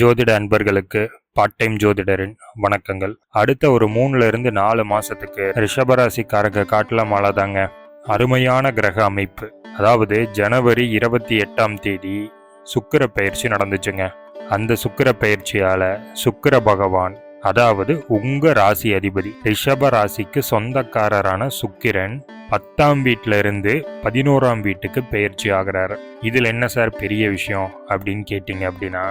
ஜோதிட அன்பர்களுக்கு part time ஜோதிடரின் வணக்கங்கள். அடுத்த ஒரு மூணுல இருந்து நாலு மாசத்துக்கு ரிஷபராசிக்காரங்க காட்டுல மழை தாங்க அருமையான கிரக அமைப்பு. அதாவது ஜனவரி இருபத்தி எட்டாம் தேதி சுக்கிர பயிற்சி நடந்துச்சுங்க. அந்த சுக்கிர பயிற்சியால சுக்கிர பகவான் அதாவது உங்க ராசி அதிபதி ரிஷப ராசிக்கு சொந்தக்காரரான சுக்கிரன் பத்தாம் வீட்டில இருந்து பதினோராம் வீட்டுக்கு பயிற்சி ஆகிறாரு. இதுல என்ன சார் பெரிய விஷயம் அப்படின்னு கேட்டீங்க அப்படின்னா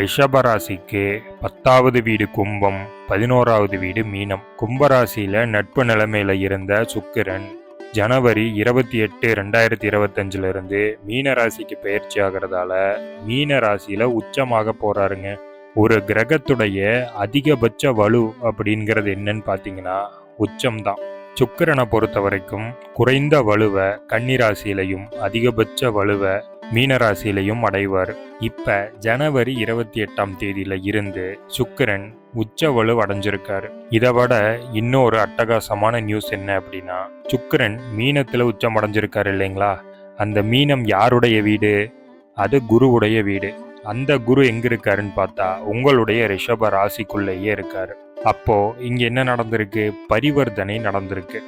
ரிஷபராசிக்கு பத்தாவது வீடு கும்பம் பதினோராவது வீடு மீனம். கும்பராசியில நட்பு நிலைமையில இருந்த சுக்கிரன் ஜனவரி இருபத்தி எட்டு ரெண்டாயிரத்தி இருபத்தஞ்சுல இருந்து மீன ராசிக்கு பயிற்சி ஆகிறதால மீன ராசியில உச்சமாக போறாருங்க. ஒரு கிரகத்துடைய அதிகபட்ச வலு அப்படிங்கிறது என்னன்னு பார்த்தீங்கன்னா உச்சம்தான். சுக்கிரனை பொறுத்த வரைக்கும் குறைந்த வலுவை கன்னிராசியிலையும் அதிகபட்ச வலுவை மீனராசியிலையும் அடைவார். இப்ப ஜனவரி இருபத்தி எட்டாம் தேதியில இருந்து சுக்கிரன் உச்ச வலு அடைஞ்சிருக்காரு. இதை விட இன்னொரு அட்டகாசமான நியூஸ் என்ன அப்படின்னா சுக்கிரன் மீனத்துல உச்சம் அடைஞ்சிருக்காரு இல்லைங்களா? அந்த மீனம் யாருடைய வீடு? அது குருவுடைய வீடு. அந்த குரு எங்க இருக்காருன்னு பார்த்தா உங்களுடைய ரிஷப ராசிக்குள்ளேயே இருக்காரு. அப்போ இங்க என்ன நடந்திருக்கு? பரிவர்த்தனை நடந்திருக்கு.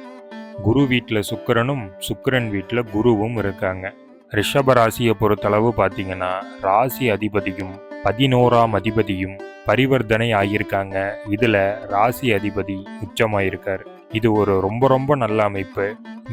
குரு வீட்டில் சுக்கிரனும் சுக்கரன் வீட்டில் குருவும் இருக்காங்க. ரிஷப ராசியை பொறுத்தளவு பார்த்தீங்கன்னா ராசி அதிபதியும் பதினோராம் அதிபதியும் பரிவர்த்தனை ஆகியிருக்காங்க. இதில் ராசி அதிபதி உச்சமாயிருக்கார். இது ஒரு ரொம்ப ரொம்ப நல்ல அமைப்பு.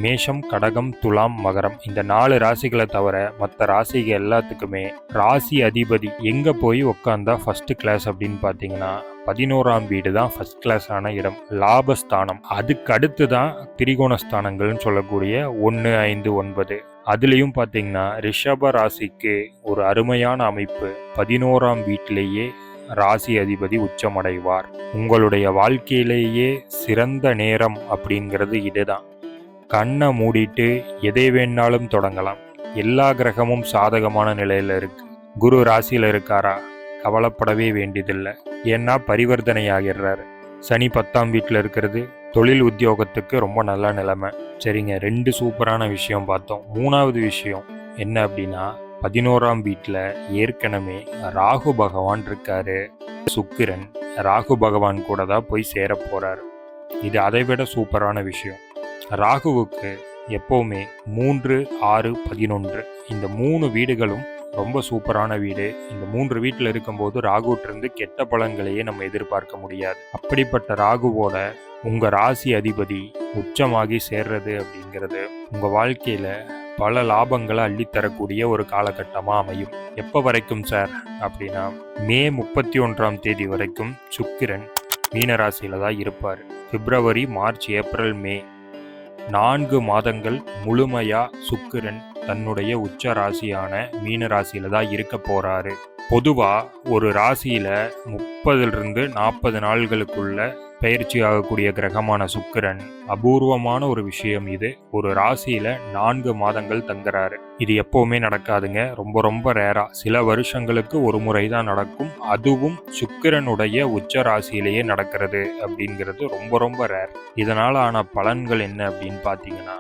மேஷம் கடகம் துலாம் மகரம் இந்த நாலு ராசிகளை தவிர மற்ற ராசிகள் எல்லாத்துக்குமே ராசி அதிபதி எங்கே போய் உட்காந்தா ஃபர்ஸ்ட் கிளாஸ் அப்படின்னு பார்த்தீங்கன்னா பதினோராம் வீடு தான் ஃபர்ஸ்ட் கிளாஸ் ஆன இடம். லாபஸ்தானம். அதுக்கு அடுத்து தான் திரிகோணஸ்தானங்கள்னு சொல்லக்கூடிய ஒன்று ஐந்து ஒன்பது. அதுலேயும் பார்த்தீங்கன்னா ரிஷப ராசிக்கு ஒரு அருமையான அமைப்பு. பதினோராம் வீட்டிலேயே ராசி அதிபதி உச்சமடைவார். உங்களுடைய வாழ்க்கையிலேயே சிறந்த நேரம் அப்படிங்கிறது இதுதான். கண்ணை மூடிட்டு எதை வேணாலும் தொடங்கலாம். எல்லா கிரகமும் சாதகமான நிலையில் இருக்கு. குரு ராசியில் இருக்காரா? கவலைப்படவே வேண்டியதில்லை. ஏன்னா பரிவர்த்தனை ஆகிடுறாரு சனி பத்தாம் வீட்டில் இருக்கிறது தொழில் உத்தியோகத்துக்கு ரொம்ப நல்ல நிலைமை. சரிங்க ரெண்டு சூப்பரான விஷயம் பார்த்தோம். மூணாவது விஷயம் என்ன அப்படின்னா பதினோராம் வீட்டில் ஏற்கனவே ராகு பகவான் இருக்காரு. சுக்கிரன் ராகு பகவான் கூட தான் போய் சேர போகிறார் இது அதை விட சூப்பரான விஷயம். ராகுவுக்கு எப்போவுமே மூன்று ஆறு பதினொன்று இந்த மூணு வீடுகளும் ரொம்ப சூப்பரான வீடு. இந்த மூன்று வீட்டில் இருக்கும்போது ராகுட்டிருந்து கெட்ட பலன்களையே நம்ம எதிர்பார்க்க முடியாது. அப்படிப்பட்ட ராகுவோட உங்கள் ராசி அதிபதி உச்சமாகி சேர்றது அப்படிங்கிறது உங்கள் வாழ்க்கையில் பல லாபங்களை அள்ளித்தரக்கூடிய ஒரு காலகட்டமாக அமையும். எப்போ வரைக்கும் சார்? அப்படின்னா மே முப்பத்தி ஒன்றாம் தேதி வரைக்கும் சுக்கிரன் மீனராசியில் தான் இருப்பார். பிப்ரவரி மார்ச் ஏப்ரல் மே நான்கு மாதங்கள் முழுமையாக சுக்கிரன் தன்னுடைய உச்ச ராசியான மீன ராசியில தான் இருக்க போறாரு. பொதுவா ஒரு ராசியில முப்பதிலிருந்து நாற்பது நாள்களுக்குள்ள பயிற்சி ஆகக்கூடிய கிரகமான சுக்கிரன் அபூர்வமான ஒரு விஷயம் இது. ஒரு ராசியில நான்கு மாதங்கள் தங்குறாரு. இது எப்பவுமே நடக்காதுங்க. ரொம்ப ரொம்ப ரேரா. சில வருஷங்களுக்கு ஒரு முறை தான் நடக்கும். அதுவும் சுக்கிரனுடைய உச்ச ராசியிலேயே நடக்கிறது அப்படிங்கிறது ரொம்ப ரொம்ப ரேர். இதனால ஆன பலன்கள் என்ன அப்படின்னு பார்த்தீங்கன்னா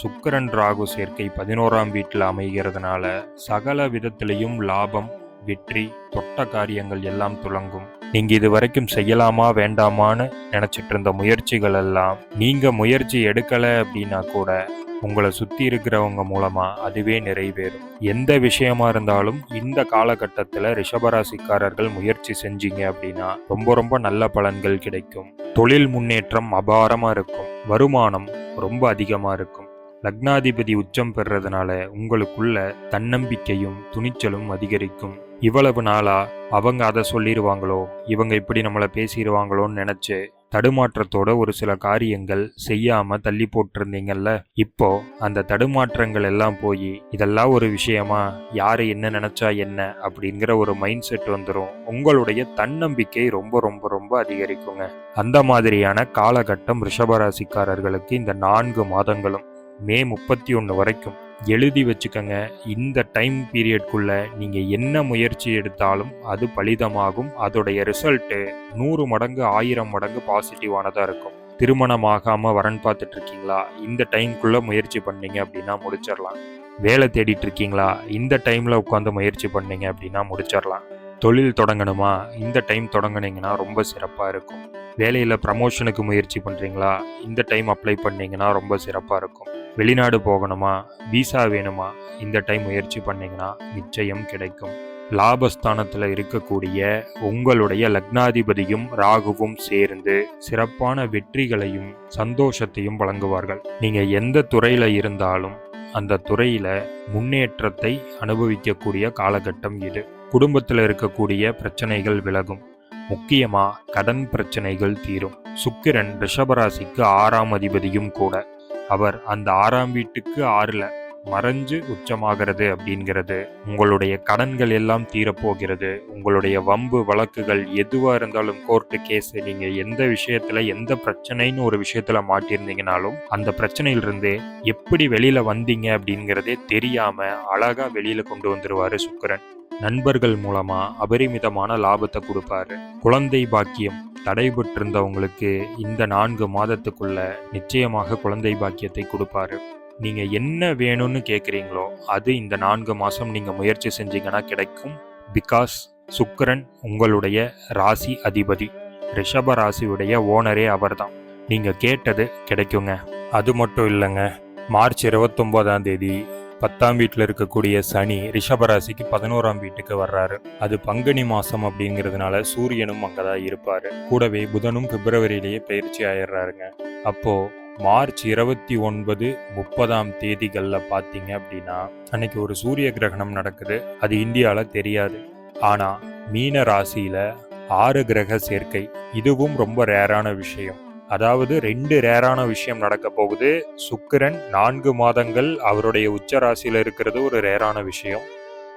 சுக்கிரன் ராகு சேர்க்கை பதினோராம் வீட்டில் அமைகிறதுனால சகல விதத்திலையும் லாபம் வெற்றி தொட்ட காரியங்கள் எல்லாம் துளங்கும். நீங்க இது வரைக்கும் செய்யலாமா வேண்டாமான்னு நினைச்சிட்டு இருந்த முயற்சிகள் எல்லாம் நீங்க முயற்சி எடுக்கல அப்படின்னா கூட உங்களை சுத்தி இருக்கிறவங்க மூலமா அதுவே நிறைவேறும். எந்த விஷயமா இருந்தாலும் இந்த காலகட்டத்தில் ரிஷபராசிக்காரர்கள் முயற்சி செஞ்சீங்க அப்படின்னா ரொம்ப ரொம்ப நல்ல பலன்கள் கிடைக்கும். தொழில் முன்னேற்றம் அபாரமா இருக்கும். வருமானம் ரொம்ப அதிகமா இருக்கும். லக்னாதிபதி உச்சம் பெறதுனால உங்களுக்குள்ள தன்னம்பிக்கையும் துணிச்சலும் அதிகரிக்கும். இவ்வளவு நாளா அவங்க அதை சொல்லிடுவாங்களோ இவங்க இப்படி நம்மளை பேசிடுவாங்களோன்னு நினைச்சு தடுமாற்றத்தோட ஒரு சில காரியங்கள் செய்யாம தள்ளி போட்டிருந்தீங்கல்ல? இப்போ அந்த தடுமாற்றங்கள் எல்லாம் போய் இதெல்லாம் ஒரு விஷயமா? யாரு என்ன நினைச்சா என்ன? அப்படிங்கிற ஒரு மைண்ட் செட் வந்துடும் உங்களுடைய தன்னம்பிக்கை ரொம்ப ரொம்ப ரொம்ப அதிகரிக்குங்க. அந்த மாதிரியான காலகட்டம் ரிஷபராசிக்காரர்களுக்கு இந்த நான்கு மாதங்களும். மே முப்பத்தி ஒன்று வரைக்கும். எழுதி வச்சுக்கோங்க. இந்த டைம் பீரியட்குள்ள நீங்க என்ன முயற்சி எடுத்தாலும் அது பலிதமாகும். அதோடைய ரிசல்ட்டு நூறு மடங்கு ஆயிரம் மடங்கு பாசிட்டிவானதாக இருக்கும். திருமணம் ஆகாமல் வரன் பார்த்துட்டு இருக்கீங்களா இந்த டைம்குள்ள முயற்சி பண்ணீங்க அப்படின்னா முடிச்சிடலாம் வேலை தேடிட்டு இருக்கீங்களா இந்த டைம்ல உட்காந்து முயற்சி பண்ணீங்க அப்படின்னா முடிச்சிடலாம் தொழில் தொடங்கணுமா? இந்த டைம் தொடங்கினீங்கன்னா ரொம்ப சிறப்பாக இருக்கும். வேலையில் ப்ரமோஷனுக்கு முயற்சி பண்ணுறீங்களா இந்த டைம் அப்ளை பண்ணீங்கன்னா ரொம்ப சிறப்பாக இருக்கும். வெளிநாடு போகணுமா? விசா வேணுமா? இந்த டைம் முயற்சி பண்ணீங்கன்னா நிச்சயம் கிடைக்கும். லாபஸ்தானத்தில் இருக்கக்கூடிய உங்களுடைய லக்னாதிபதியும் ராகுவும் சேர்ந்து சிறப்பான வெற்றிகளையும் சந்தோஷத்தையும் வழங்குவார்கள். நீங்கள் எந்த துறையில் இருந்தாலும் அந்த துறையில் முன்னேற்றத்தை அனுபவிக்கக்கூடிய காலகட்டம் இது. குடும்பத்தில் இருக்கக்கூடிய பிரச்சனைகள் விலகும். முக்கியமா கடன் பிரச்சனைகள் தீரும். சுக்கிரன் ரிஷபராசிக்கு ஆறாம் அதிபதியும் கூட. அவர் அந்த ஆறாம் வீட்டுக்கு ஆறுல மறைஞ்சு உச்சமாகிறது அப்படிங்கிறது உங்களுடைய கடன்கள் எல்லாம் தீரப்போகிறது உங்களுடைய வம்பு வழக்குகள் எதுவாக இருந்தாலும் கோர்ட்டு கேஸ் நீங்கள் எந்த விஷயத்துல எந்த பிரச்சனைன்னு ஒரு விஷயத்துல மாட்டியிருந்தீங்கனாலும் அந்த பிரச்சனையிலிருந்து எப்படி வெளியில வந்தீங்க அப்படிங்கிறதே தெரியாம அழகா வெளியில் கொண்டு வந்துடுவார் சுக்கிரன். நண்பர்கள் மூலமா அபரிமிதமான லாபத்தை கொடுப்பாரு. குழந்தை பாக்கியம் தடைபட்டிருந்தவங்களுக்கு இந்த நான்கு மாதத்துக்குள்ள நிச்சயமாக குழந்தை பாக்கியத்தை கொடுப்பாரு. நீங்க என்ன வேணும்னு கேக்குறீங்களோ அது இந்த நான்கு மாசம் நீங்க முயற்சி செஞ்சீங்கன்னா கிடைக்கும். பிகாஸ் சுக்கரன் உங்களுடைய ராசி அதிபதி. ரிஷப ராசியுடைய ஓனரே அவர்தான். நீங்க கேட்டது கிடைக்குங்க. அது மட்டும் இல்லைங்க. மார்ச் இருபத்தொன்பதாம் தேதி பத்தாம் வீட்டில் இருக்கக்கூடிய சனி ரிஷபராசிக்கு பதினோராம் வீட்டுக்கு வர்றாரு. அது பங்குனி மாசம் அப்படிங்கிறதுனால சூரியனும் அங்கதான் இருப்பாரு. கூடவே புதனும் பிப்ரவரியிலேயே பயிற்சி ஆயிடுறாருங்க. அப்போ மார்ச் இருபத்தி ஒன்பது முப்பதாம் தேதிகளில் பார்த்தீங்க அப்படின்னா அன்னைக்கு ஒரு சூரிய கிரகணம் நடக்குது. அது இந்தியாவில் தெரியாது. ஆனால் மீன ராசியில் ஆறு கிரக சேர்க்கை. இதுவும் ரொம்ப ரேரான விஷயம். அதாவது ரெண்டு ரேரான விஷயம் நடக்க போகுது. சுக்கிரன் நான்கு மாதங்கள் அவருடைய உச்ச ராசியில் இருக்கிறது ஒரு ரேரான விஷயம்.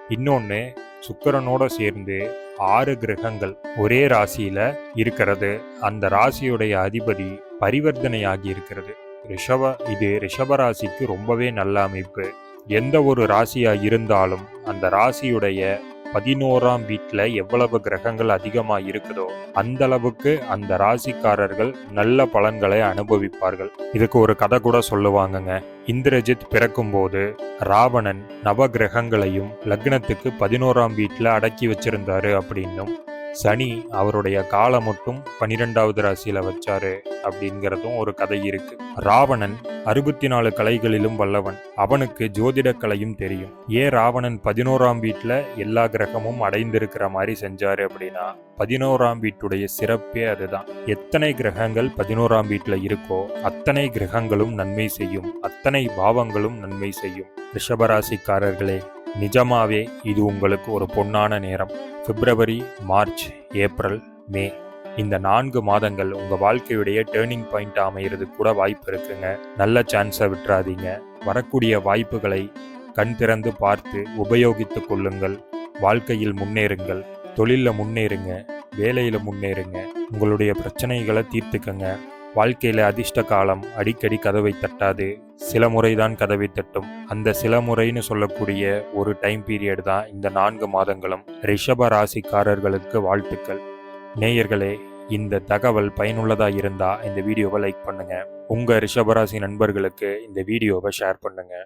இன்னொன்று சுக்கரனோட சேர்ந்து ஆறு கிரகங்கள் ஒரே ராசியில இருக்கிறது. அந்த ராசியுடைய அதிபதி பரிவர்த்தனையாகி இருக்கிறது. ரிஷப இது ரிஷப ராசிக்கு ரொம்பவே நல்ல அமைப்பு. எந்த ஒரு ராசியாக இருந்தாலும் அந்த ராசியுடைய பதினோராம் வீட்டில் எவ்வளவு கிரகங்கள் அதிகமாக இருக்குதோ அந்த அளவுக்கு அந்த ராசிக்காரர்கள் நல்ல பலன்களை அனுபவிப்பார்கள். இதுக்கு ஒரு கதை கூட சொல்லுவாங்கங்க. இந்திரஜித் பிறக்கும்போது ராவணன் நவ கிரகங்களையும் லக்னத்துக்கு பதினோராம் வீட்டில் அடக்கி வச்சிருந்தாரு அப்படின்னும். சனி அவருடைய காலை மட்டும் பனிரெண்டாவது ராசியில வச்சாரு அப்படிங்கிறதும் ஒரு கதை இருக்கு. ராவணன் அறுபத்தி நாலு கலைகளிலும் வல்லவன். அவனுக்கு ஜோதிட கலையும் தெரியும். ஏன் ராவணன் பதினோராம் வீட்டுல எல்லா கிரகமும் அடைந்திருக்கிற மாதிரி செஞ்சாரு அப்படின்னா பதினோராம் வீட்டுடைய சிறப்பே அதுதான். எத்தனை கிரகங்கள் பதினோராம் வீட்டுல இருக்கோ அத்தனை கிரகங்களும் நன்மை செய்யும். அத்தனை பாவங்களும் நன்மை செய்யும். ரிஷபராசிக்காரர்களே நிஜமாவே இது உங்களுக்கு ஒரு பொன்னான நேரம். பிப்ரவரி மார்ச் ஏப்ரல் மே. இந்த நான்கு மாதங்கள் உங்கள் வாழ்க்கையுடைய டேர்னிங் பாயிண்ட் அமையிறது கூட வாய்ப்பு இருக்குங்க. நல்ல சான்ஸை விட்டுறாதீங்க. வரக்கூடிய வாய்ப்புகளை கண் திறந்து பார்த்து உபயோகித்து கொள்ளுங்கள். வாழ்க்கையில் முன்னேறுங்கள். தொழிலில் முன்னேறுங்க. வேலையில் முன்னேறுங்க. உங்களுடைய பிரச்சனைகளை தீர்த்துக்கங்க. வாழ்க்கையில அதிர்ஷ்ட காலம் அடிக்கடி கதவை தட்டாது. சில முறைதான் கதவை தட்டும். அந்த சில முறைன்னு சொல்லக்கூடிய ஒரு டைம் பீரியட் தான் இந்த நான்கு மாதங்களும். ரிஷப ராசிக்காரர்களுக்கு வாழ்த்துக்கள். நேயர்களே இந்த தகவல் பயனுள்ளதாக இருந்தால் இந்த வீடியோவை லைக் பண்ணுங்கள் உங்கள் ரிஷபராசி நண்பர்களுக்கு இந்த வீடியோவை ஷேர் பண்ணுங்கள்